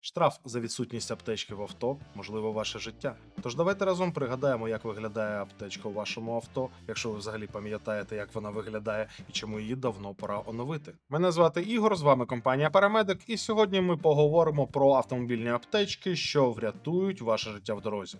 Штраф за відсутність аптечки в авто, можливо, ваше життя. Тож давайте разом пригадаємо, як виглядає аптечка у вашому авто, якщо ви взагалі пам'ятаєте, як вона виглядає і чому її давно пора оновити. Мене звати Ігор, з вами компанія Парамедик, і сьогодні ми поговоримо про автомобільні аптечки, що врятують ваше життя в дорозі.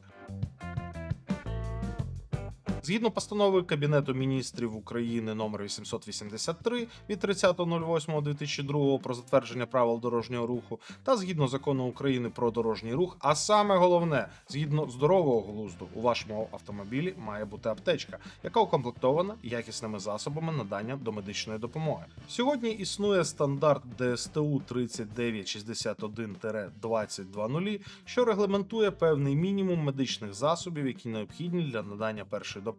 Згідно постанови Кабінету міністрів України номер 883 від 30.08.2002 про затвердження правил дорожнього руху та згідно закону України про дорожній рух, а саме головне, згідно здорового глузду, у вашому автомобілі має бути аптечка, яка укомплектована якісними засобами надання домедичної допомоги. Сьогодні існує стандарт ДСТУ 3961-2020, що регламентує певний мінімум медичних засобів, які необхідні для надання першої допомоги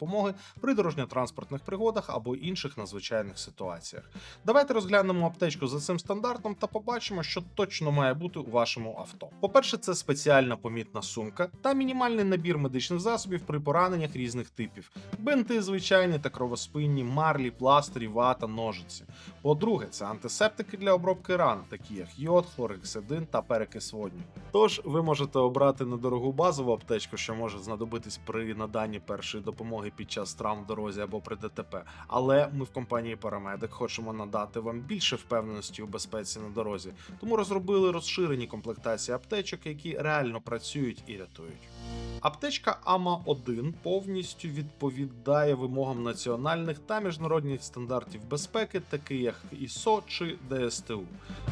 при дорожньо-транспортних пригодах або інших надзвичайних ситуаціях. Давайте розглянемо аптечку за цим стандартом та побачимо, що точно має бути у вашому авто. По-перше, це спеціальна помітна сумка та мінімальний набір медичних засобів при пораненнях різних типів: бинти звичайні та кровоспинні, марлі, пластирі, вата, ножиці. По-друге, це антисептики для обробки ран, такі як йод, хлорексидин та перекис водню. Тож ви можете обрати недорогу базову аптечку, що може знадобитись при наданні першої допомоги під час травм в дорозі або при ДТП. Але ми в компанії Paramedic хочемо надати вам більше впевненості у безпеці на дорозі, тому розробили розширені комплектації аптечок, які реально працюють і рятують. Аптечка АМА 1 повністю відповідає вимогам національних та міжнародних стандартів безпеки, такі як ISO чи ДСТУ.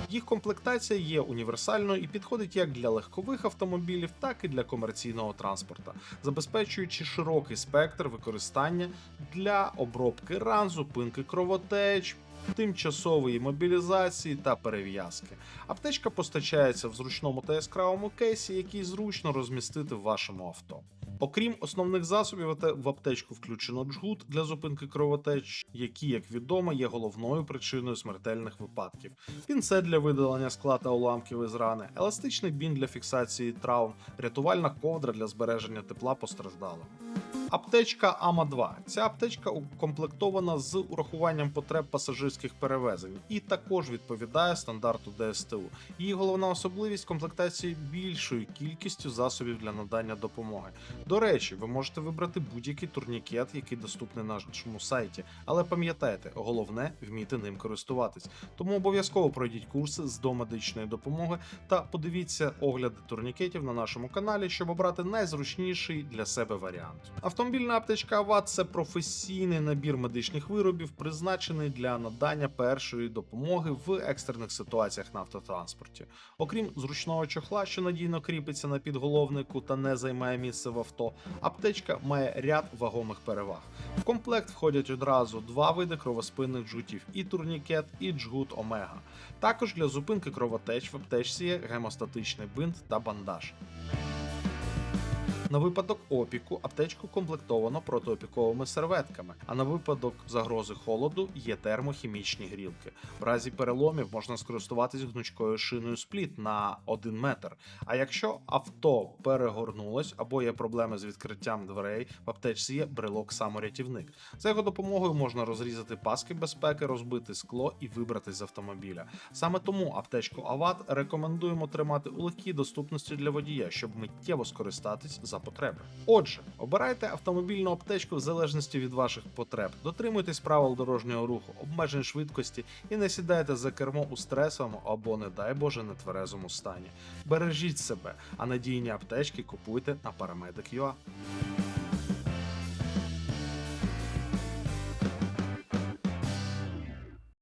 Їх комплектація є універсальною і підходить як для легкових автомобілів, так і для комерційного транспорту, забезпечуючи широкий спектр використання для обробки ран, зупинки кровотеч. Тимчасової мобілізації та перев'язки. Аптечка постачається в зручному та яскравому кейсі, який зручно розмістити в вашому авто. Окрім основних засобів, в аптечку включено джгут для зупинки кровотеч, які, як відомо, є головною причиною смертельних випадків. Пінцет для видалення скла та уламків із рани, еластичний бін для фіксації травм, рятувальна ковдра для збереження тепла постраждалим. Аптечка АМА 2. Ця аптечка укомплектована з урахуванням потреб пасажирських перевезень і також відповідає стандарту ДСТУ. Її головна особливість комплектації більшою кількістю засобів для надання допомоги. До речі, ви можете вибрати будь-який турнікет, який доступний на нашому сайті, але пам'ятайте, головне вміти ним користуватись. Тому обов'язково пройдіть курси з домедичної допомоги та подивіться огляди турнікетів на нашому каналі, щоб обрати найзручніший для себе варіант. Автомобільна аптечка АВАТ це професійний набір медичних виробів, призначений для надання першої допомоги в екстрених ситуаціях на автотранспорті. Окрім зручного чохла, що надійно кріпиться на підголовнику та не займає місце в авто, аптечка має ряд вагомих переваг. В комплект входять одразу два види кровоспинних джгутів: і турнікет, і джгут Омега. Також для зупинки кровотеч в аптечці є гемостатичний бинт та бандаж. На випадок опіку аптечку комплектовано протиопіковими серветками, а на випадок загрози холоду є термохімічні грілки. В разі переломів можна скористуватись гнучкою шиною спліт на 1 метр. А якщо авто перегорнулось або є проблеми з відкриттям дверей, в аптечці є брелок саморятівник. За його допомогою можна розрізати паски безпеки, розбити скло і вибратись з автомобіля. Саме тому аптечку Ават рекомендуємо тримати у легкій доступності для водія, щоб миттєво скористатись за потреби. Отже, обирайте автомобільну аптечку в залежності від ваших потреб, дотримуйтесь правил дорожнього руху, обмежень швидкості і не сідайте за кермо у стресовому або, не дай Боже, нетверезому стані. Бережіть себе, а надійні аптечки купуйте на Paramedic.ua.